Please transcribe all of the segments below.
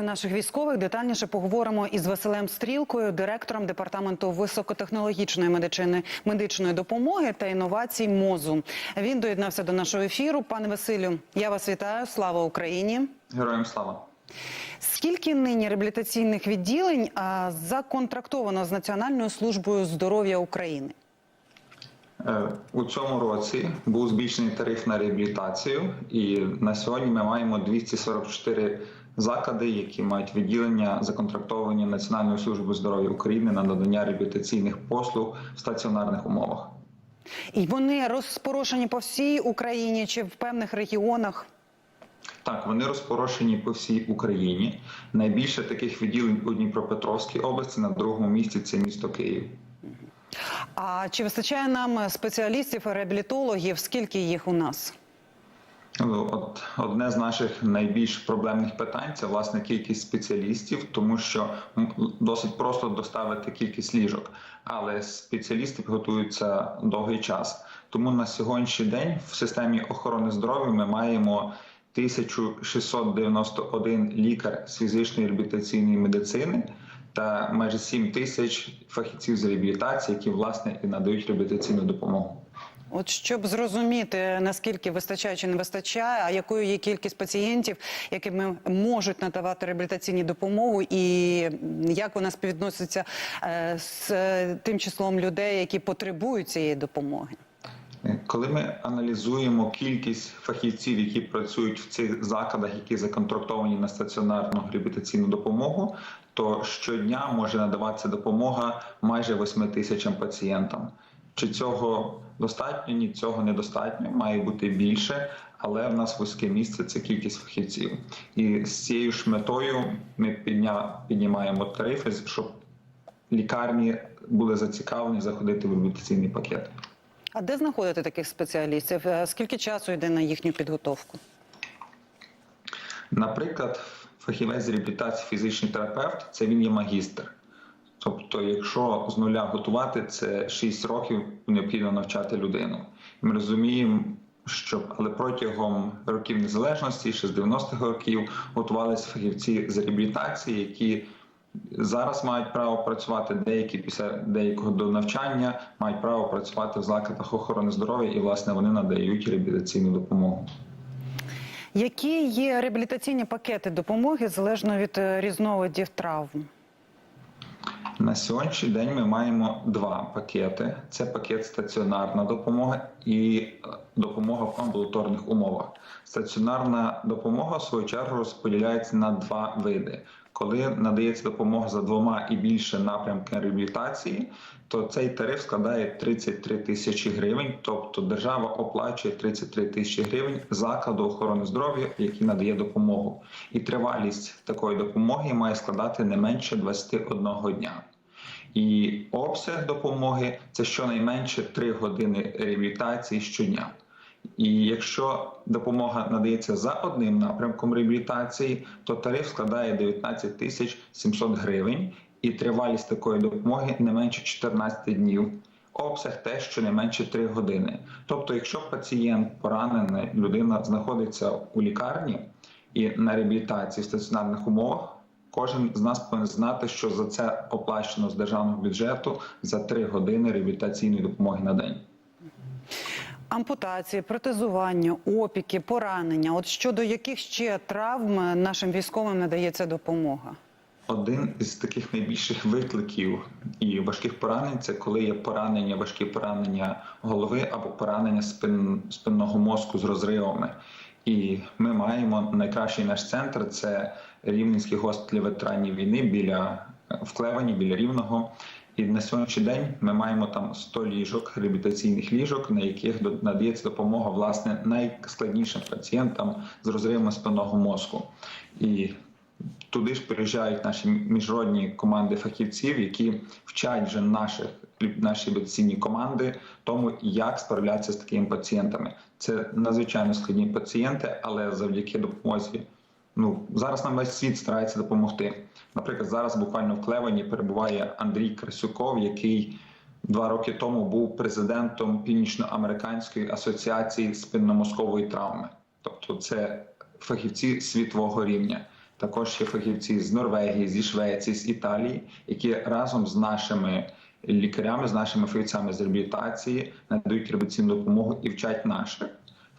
Наших військових детальніше поговоримо із Василем Стрілкою, директором департаменту високотехнологічної медичини медичної допомоги та інновацій МОЗу. Він доєднався до нашого ефіру. Пане Василю, я вас вітаю. Слава Україні! Героям слава. Скільки нині реабілітаційних відділень законтрактовано з Національною службою здоров'я України? Е, У цьому році був збільшений тариф на реабілітацію, і на сьогодні ми маємо 244 заклади, які мають відділення законтрактовані Національною службою здоров'я України на надання реабілітаційних послуг в стаціонарних умовах. І вони розпорошені по всій Україні чи в певних регіонах? Так, вони розпорошені по всій Україні. Найбільше таких відділень у Дніпропетровській області на другому місці це місто Київ. А чи вистачає нам спеціалістів, реабілітологів? Скільки їх у нас? Ну, От одне з наших найбільш проблемних питань це власне кількість спеціалістів, тому що досить просто доставити кількість ліжок, але спеціалісти готуються довгий час. Тому на сьогоднішній день в системі охорони здоров'я ми маємо 1691 лікар з фізичної реабілітаційної медицини та майже 7 тисяч фахівців з реабілітації, які власне і надають реабілітаційну допомогу. От щоб зрозуміти наскільки вистачає чи не вистачає, а якою є кількість пацієнтів, якими можуть надавати реабілітаційну допомогу, і як вона співвідноситься е, з е, тим числом людей, які потребують цієї допомоги? Коли ми аналізуємо кількість фахівців, які працюють в цих закладах, які законтрактовані на стаціонарну реабілітаційну допомогу, то щодня може надаватися допомога майже 8 тисячам пацієнтам. Чи цього достатньо? Ні, цього недостатньо, має бути більше, але в нас вузьке місце це кількість фахівців. І з цією ж метою ми підня, піднімаємо тарифи, щоб лікарні були зацікавлені заходити в реабілітаційний пакет. А де знаходити таких спеціалістів? Е, Скільки часу йде на їхню підготовку? Наприклад, фахівець з реабілітації фізичний терапевт це він є магістр. Тобто, якщо з нуля готувати, це 6 років необхідно навчати людину. Ми розуміємо, що але протягом років незалежності, ще з 90-х років, готувалися фахівці з реабілітації, які зараз мають право працювати, деякі після деякого до навчання мають право працювати в закладах охорони здоров'я, і власне вони надають реабілітаційну допомогу. Які є реабілітаційні пакети допомоги залежно від е, різновидів травм? На сьогоднішній день ми маємо два пакети: це пакет стаціонарна допомога і е, допомога в амбулаторних умовах. Стаціонарна допомога в свою чергу розподіляється на два види. Коли надається допомога за двома і більше напрямками реабілітації, то цей тариф складає 33 тисячі гривень. Тобто держава оплачує 33 тисячі гривень закладу охорони здоров'я, який надає допомогу. І тривалість такої допомоги має складати не менше 21 дня. І обсяг допомоги це щонайменше 3 години реабілітації щодня. І якщо допомога надається за одним напрямком реабілітації, то тариф складає 19 тисяч 700 гривень, і тривалість такої допомоги не менше 14 днів. Обсяг теж щонайменше 3 години. Тобто, якщо пацієнт поранений, людина знаходиться у лікарні і на реабілітації в стаціонарних умовах, кожен з нас повинен знати, що за це оплачено з державного бюджету за 3 години реабілітаційної допомоги на день. Ампутації, протезування, опіки, поранення. От щодо яких ще травм нашим військовим надається допомога? Один із таких найбільших викликів і важких поранень це коли є поранення, важкі поранення голови або поранення спин, спинного мозку з розривами. І ми маємо найкращий наш центр це Рівненський госпіталь ветеранів війни біля в Клевані, біля Рівного. І на сьогоднішній день ми маємо там 100 ліжок, реабілітаційних ліжок, на яких надається допомога власне найскладнішим пацієнтам з розривами спинного мозку. І туди ж приїжджають наші міжнародні команди фахівців, які вчать вже наших наші реабілітаційні команди тому, як справлятися з такими пацієнтами. Це надзвичайно складні пацієнти, але завдяки допомозі. Ну зараз нам весь світ старається допомогти. Наприклад, зараз буквально в Клевані перебуває Андрій Красюков, який два роки тому був президентом Північноамериканської асоціації спинномозкової травми. Тобто, це фахівці світового рівня. Також є фахівці з Норвегії, зі Швеції, з Італії, які разом з нашими лікарями, з нашими фахівцями з реабілітації надають реабілітаційну допомогу і вчать наших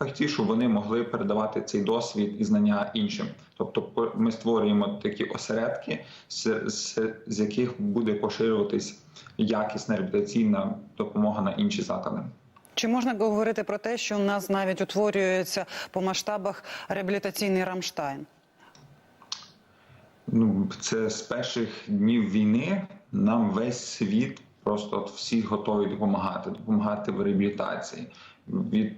фахівців, щоб вони могли передавати цей досвід і знання іншим. Тобто, ми створюємо такі осередки, з, з, з яких буде поширюватись якісна реабілітаційна допомога на інші заклади. Чи можна говорити про те, що у нас навіть утворюється по масштабах реабілітаційний Рамштайн? Ну, це з перших днів війни нам весь світ просто от всі готові допомагати, допомагати в реабілітації. Від,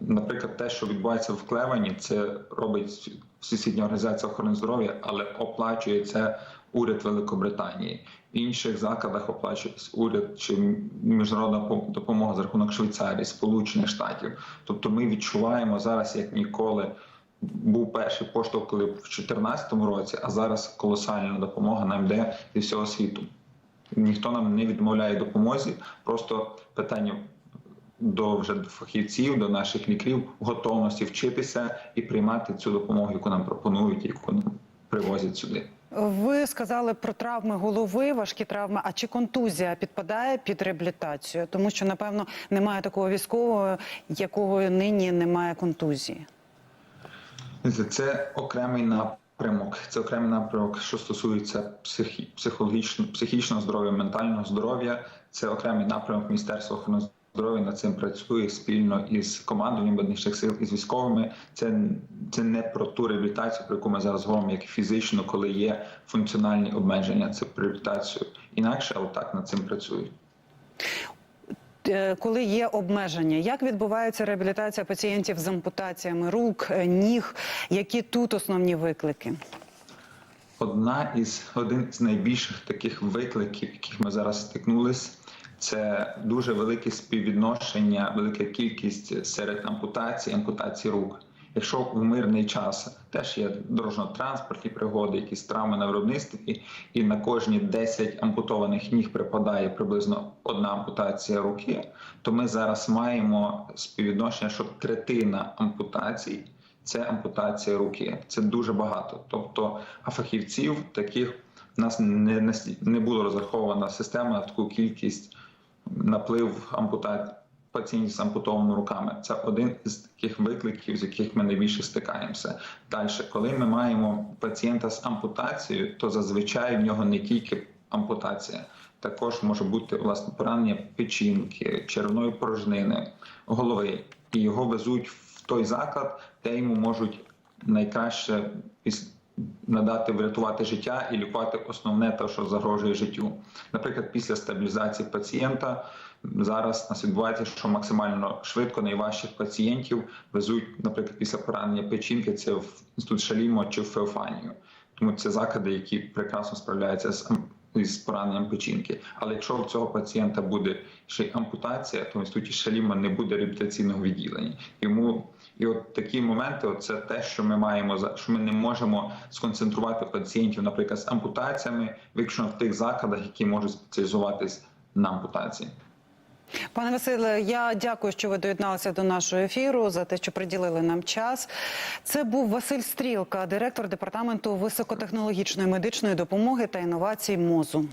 наприклад, те, що відбувається в Клевані, це робить Всесвітня організація охорони здоров'я, але оплачує це уряд Великобританії. В інших закладах оплачує уряд чи міжнародна допомога за рахунок Швейцарії, Сполучених Штатів. Тобто ми відчуваємо зараз як ніколи був перший поштовх, коли в 2014 році, а зараз колосальна допомога нам йде зі всього світу. Ніхто нам не відмовляє допомозі, просто питання до вже фахівців, до наших лікарів готовності вчитися і приймати цю допомогу, яку нам пропонують, яку нам привозять сюди. Ви сказали про травми голови, важкі травми. А чи контузія підпадає під реабілітацію? Тому що, напевно, немає такого військового, якого нині немає контузії. Це окремий напрямок. Це окремий напрямок, що стосується психі, психологічно, психічного здоров'я, ментального здоров'я. Це окремий напрямок Міністерства охорони здоров'я над цим працює спільно із командою медичних сил із військовими. Це, це не про ту реабілітацію, про яку ми зараз говоримо, як фізично, коли є функціональні обмеження. Це про реабілітацію інакше, але так над цим працюють. Е, Коли є обмеження, як відбувається реабілітація пацієнтів з ампутаціями рук, е, ніг? Які тут основні виклики? Одна із один з найбільших таких викликів, яких ми зараз стикнулися, це дуже велике співвідношення, велика кількість серед ампутацій, ампутацій рук. Якщо в мирний час теж є дорожньо-транспортні пригоди, якісь травми на виробництві, і на кожні 10 ампутованих ніг припадає приблизно одна ампутація руки, то ми зараз маємо співвідношення, що третина ампутацій це ампутація руки. Це дуже багато. Тобто, а фахівців таких в нас не, не було розрахована система на таку кількість наплив ампутацій пацієнтів з ампутованими руками. Це один з таких викликів, з яких ми найбільше стикаємося. Далі, коли ми маємо пацієнта з ампутацією, то зазвичай в нього не тільки ампутація. Також може бути власне поранення печінки, червної порожнини, голови, і його везуть в той заклад, де йому можуть найкраще надати врятувати життя і лікувати основне те, що загрожує життю. Наприклад, після стабілізації пацієнта зараз нас відбувається, що максимально швидко найважчих пацієнтів везуть, наприклад, після поранення печінки, це в інститут Шалімо чи в Феофанію. Тому це заклади, які прекрасно справляються з із пораненням печінки. Але якщо у цього пацієнта буде ще й ампутація, то в інституті Шаліма не буде реабілітаційного відділення. Йому і от такі моменти, от це те, що ми маємо за що ми не можемо сконцентрувати пацієнтів, наприклад, з ампутаціями, виключно в тих закладах, які можуть спеціалізуватись на ампутації. Пане Василе, я дякую, що ви доєдналися до нашого ефіру за те, що приділили нам час. Це був Василь Стрілка, директор департаменту високотехнологічної медичної допомоги та інновацій МОЗу.